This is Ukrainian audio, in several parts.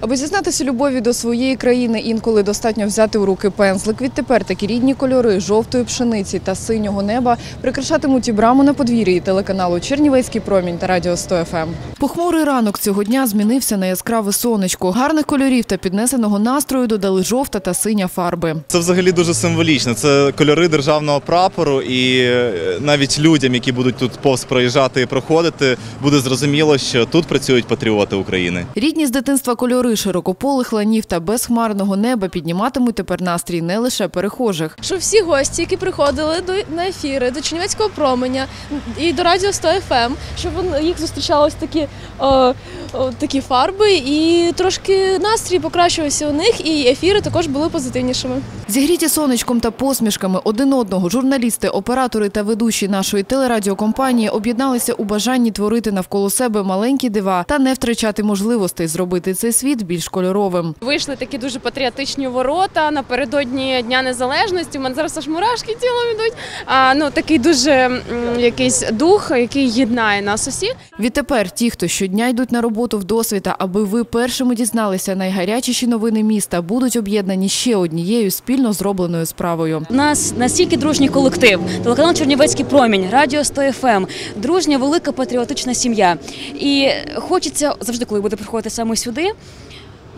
Аби зізнатися любові до своєї країни, інколи достатньо взяти у руки пензлик. Відтепер такі рідні кольори жовтої пшениці та синього неба прикрашатимуть і браму на подвір'ї телеканалу Чернівецький промінь та радіо 100 ФМ. Похмурий ранок цього дня змінився на яскраве сонечко. Гарних кольорів та піднесеного настрою додали жовта та синя фарби. Це взагалі дуже символічно. Це кольори державного прапору, і е, навіть людям, які будуть тут повз проїжджати і проходити, буде зрозуміло, що тут працюють патріоти України. Рідні з дитинства кольори широкополих ланів та безхмарного неба підніматимуть тепер настрій не лише перехожих. що всі гості, які приходили до на ефіри, до Чернівецького променя і до Радіо 100 FM, щоб їх зустрічались такі, о, о, такі фарби, і трошки настрій покращувався у них, і ефіри також були позитивнішими. Зігріті сонечком та посмішками один одного журналісти, оператори та ведучі нашої телерадіокомпанії об'єдналися у бажанні творити навколо себе маленькі дива та не втрачати можливостей зробити цей світ більш кольоровим. Вийшли такі дуже патріотичні ворота напередодні Дня Незалежності. У мене зараз аж мурашки тілом йдуть. А, ну такий дуже м, якийсь дух, який єднає нас усіх. Відтепер ті, хто щодня йдуть на роботу в досвіта, аби ви першими дізналися найгарячіші новини міста, будуть об'єднані ще однією спільно зробленою справою. У нас настільки дружній колектив, телеканал Чернівецький промінь, радіо 100 ФМ, дружня, велика патріотична сім'я. І хочеться завжди, коли буде приходити саме сюди,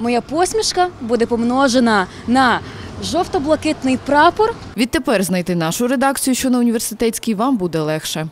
моя посмішка буде помножена на жовто-блакитний прапор. Відтепер знайти нашу редакцію, що на університетській, вам буде легше.